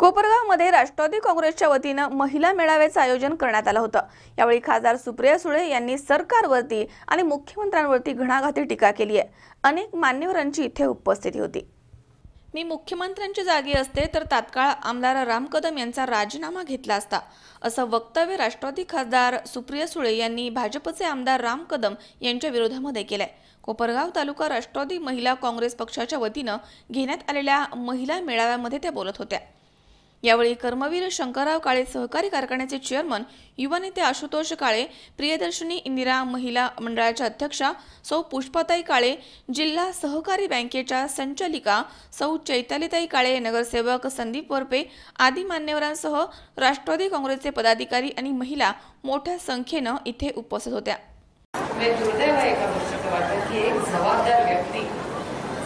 कोपरगावमध्ये राष्ट्रवादी काँग्रेसच्या वतीनं महिला मेळाव्याचं आयोजन करण्यात आलं होतं. यावेळी खासदार सुप्रिया सुळे यांनी सरकारवरती आणि मुख्यमंत्र्यांवरती घणाघाती टीका केली आहे. अनेक मान्यवरांची इथे उपस्थिती होती. मी मुख्यमंत्र्यांच्या जागी असते तर तात्काळ आमदार राम कदम यांचा राजीनामा घेतला असता. असं वक्तव्य राष्ट्रवादी खासदार सुप्रिया सुळे यांनी भाजपचे आमदार राम कदम यांच्या विरोधामध्ये केलंय. कोपरगाव तालुका राष्ट्रवादी महिला काँग्रेस पक्षाच्या वतीनं घेण्यात आलेल्या महिला मेळाव्यामध्ये त्या बोलत होत्या. यावेळी कर्मवीर शंकरराव काळे सहकारी कारखान्याचे चेअरमन युवा नेते आशुतोष काळे प्रियदर्शनी इंदिरा महिला मंडळाच्या अध्यक्षा सौ पुष्पाताई काळे जिल्हा सहकारी बँकेच्या संचालिका सौ चैतालीताई काळे नगरसेवक संदीप वरपे आदी मान्यवरांसह राष्ट्रवादी काँग्रेसचे पदाधिकारी आणि महिला मोठ्या संख्येनं इथे उपस्थित होत्या. म्हणजे एक जबाबदार व्यक्ती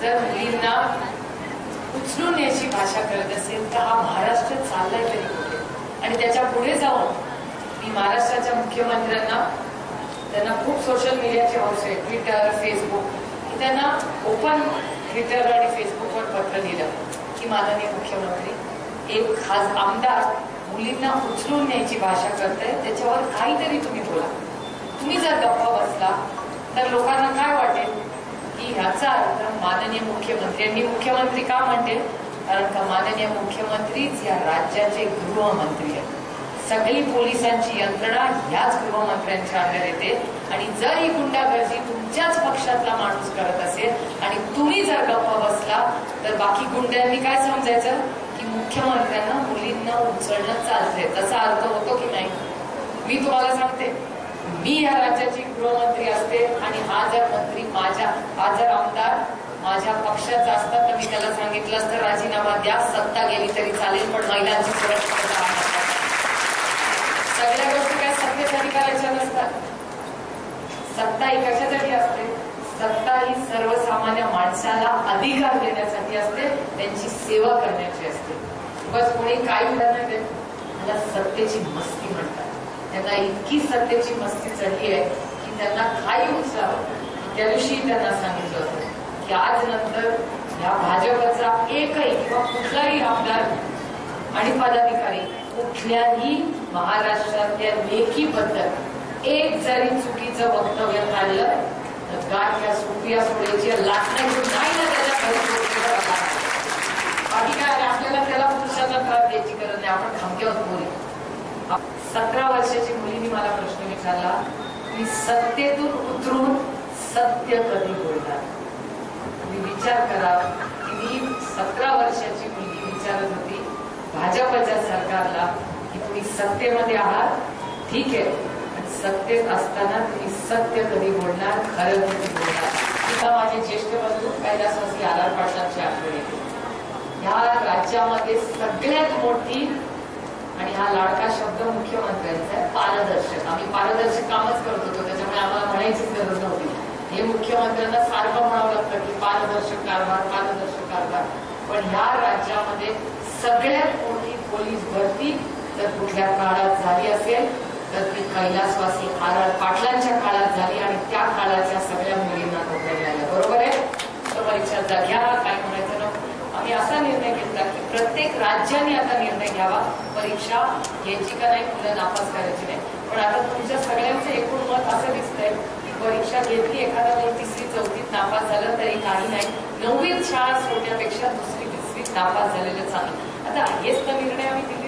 जर मुलींना उचलून याची भाषा करत असेल तर हा महाराष्ट्र चाललाय तरी कुठे? आणि त्याच्या पुढे जाऊन मी महाराष्ट्राच्या मुख्यमंत्र्यांना त्यांना खूप सोशल मीडियाचे हाऊस आहे ट्विटर फेसबुक त्यांना ओपन ट्विटर आणि फेसबुकवर पत्र दिलं की माननीय मुख्यमंत्री एक खास आमदार मुलींना उचलून न्यायची भाषा करताय त्याच्यावर काहीतरी तुम्ही बोला. तुम्ही जर गप्पा बसला तर लोकांना काय वाटेल? की ह्याचा अर्थ माननीय मुख्यमंत्री. आणि मी मुख्यमंत्री का म्हणते? कारण का माननीय मुख्यमंत्रीच या राज्याचे गृहमंत्री आहेत. सगळी पोलिसांची यंत्रणा ह्याच गृहमंत्र्यांच्या अंडर येते. आणि जर ही गुंडागर्दी तुमच्याच पक्षातला माणूस करत असेल आणि तुम्ही जर गप्प बसला तर बाकी गुंड्यांनी काय समजायचं? की मुख्यमंत्र्यांना मुलींना उचलणं चालतंय. तसा अर्थ होतो की नाही? मी तुम्हाला सांगते. मी या राज्याची गृहमंत्री असते आणि हा जर मंत्री माझ्या हा जर आमदार माझ्या पक्षाचा असता तर मी त्याला सांगितलं असतं राजीनामा द्या सत्ता गेली तरी चालेल पण महिलांची सुरक्षितता सगळ्या गोष्टी काय सत्तेसाठी करायच्या नसतात. सत्ता ही कशासाठी असते. सत्ता ही सर्वसामान्य माणसाला अधिकार देण्यासाठी असते त्यांची सेवा करण्याची असते. बस कोणी काय उदाहरण देत मला सत्तेची मस्ती म्हणतात. त्यांना इतकी सत्तेची मस्ती चढली आहे की त्यांना काही उत्साह त्या दिवशी त्यांना सांगितलं होतं की आज नंतर या भाजपचा एकही किंवा कुठलाही आमदार आणि पदाधिकारी कुठल्याही महाराष्ट्रातल्या लेखीबद्दल एक जरी चुकीचं वक्तव्य काढलं तर गाठ्या सुप्रिया सुळेची लाटण्याची नाही ना त्याच्या बाकी काय आपल्याला त्याला सतरा वर्षाची मुलीने मला प्रश्न विचारला की सत्तेतून उतरून सत्य कधी बोलणार? विचार करा की मी सतरा वर्षाची मुलगी विचारत होती. भाजपच्या सरकारला की तुम्ही सत्तेमध्ये आहात? ठीक आहे सत्तेत असताना तुम्ही सत्य कधी बोलणार? खरं कधी बोलणार? तिथं माझे ज्येष्ठ बंधू कैलासवासी आधार पाटलांची आठवण. येते ह्या राज्यामध्ये सगळ्यात मोठी आणि हा लाडका शब्द मुख्यमंत्र्यांचा आहे पारदर्शक. आम्ही पारदर्शक कामच करत होतो त्याच्यामुळे आम्हाला म्हणायचीच गरज नव्हती. हे मुख्यमंत्र्यांना सारखं म्हणावं लागतं की पारदर्शक कारभार पारदर्शक कारभार. पण ह्या राज्यामध्ये सगळ्यात मोठी पोलीस भरती जर कुठल्या काळात झाली असेल तर ती कैलासवासी आरळ पाटलांच्या काळात झाली आणि त्या काळाच्या सगळ्या मुलींना नोकऱ्या मिळाल्या बरोबर आहे? तर परीक्षा घ्या काय म्हणायचं ना. आम्ही असा निर्णय घेतला की प्रत्येक राज्याने आता निर्णय घ्यावा परीक्षा घ्यायची का नाही मुलं नापास करायची नाही. पण आता तुमच्या सगळ्यांचं एकूण मत असं दिसतंय की परीक्षा घेतली एखादा मुलं तिसरी चौथीत नापास झालं तरी काही नाही. नववीत शाळा सोडण्यापेक्षा दुसरी तिसरीत नापास झालेलं चांगलं. आता हेच तर निर्णय आम्ही दिल्लीत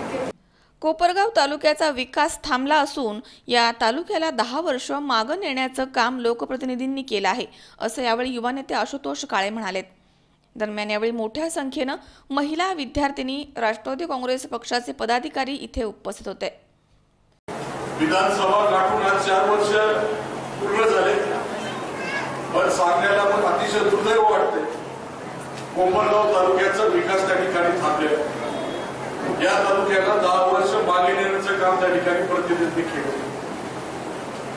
कोपरगाव तालुक्याचा विकास थांबला असून या तालुक्याला दहा वर्ष मागं नेण्याचं काम लोकप्रतिनिधींनी केलं आहे असं यावेळी युवा नेते आशुतोष काळे म्हणालेत. दरम्यान यावेळी मोठ्या संख्येनं महिला विद्यार्थिनी राष्ट्रवादी काँग्रेस पक्षाचे पदाधिकारी इथे उपस्थित होते. विधानसभा गाठून आज चार वर्ष पूर्ण झाले. पण सांगण्याला पण अतिशय दुर्दैव वाटते. कोपरगाव तालुक्याचा विकास त्या ठिकाणी थांबले या तालुक्याला दहा वर्ष मागे नेण्याचं काम त्या ठिकाणी प्रतिनिधी केलं.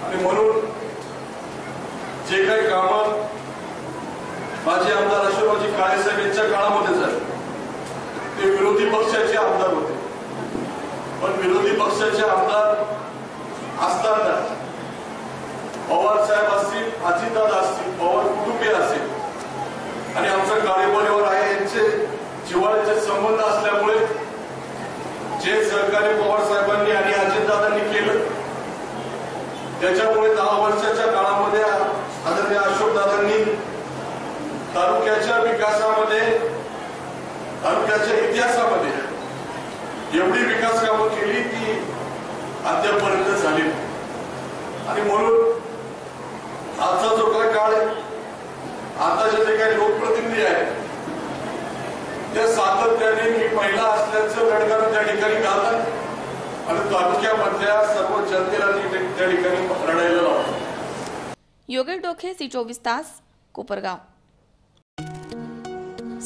आणि म्हणून जे काही कामं माझे आमदार अशोकरावजी काळामध्ये झाले ते विरोधी पक्षाचे आमदार होते. पण विरोधी पक्षाचे आमदार असताना पवार साहेब असतील अजितदादा असतील पवार कुटुंबीय असतील आणि आमचा कार्यपरिवार आहे यांचे जिवाळ्याचे संबंध असल्यामुळे जे सहकार्य पवार साहेबांनी आणि अजितदादांनी केलं त्याच्यामुळे तालुक्याच्या इतिहासामध्ये एवढी विकास कामं केली की अद्यापर्यंत झाली आणि म्हणून आजचा जो काय काळ आहे आताचे जे काही लोकप्रतिनिधी आहेत त्या सातत्याने मी महिला असल्याचं लढणार त्या ठिकाणी घालतात आणि तालुक्यामधल्या सर्व जनतेला त्या ठिकाणी रडायला लावतो योगेश डोखे सी चोवीस तास कोपरगाव.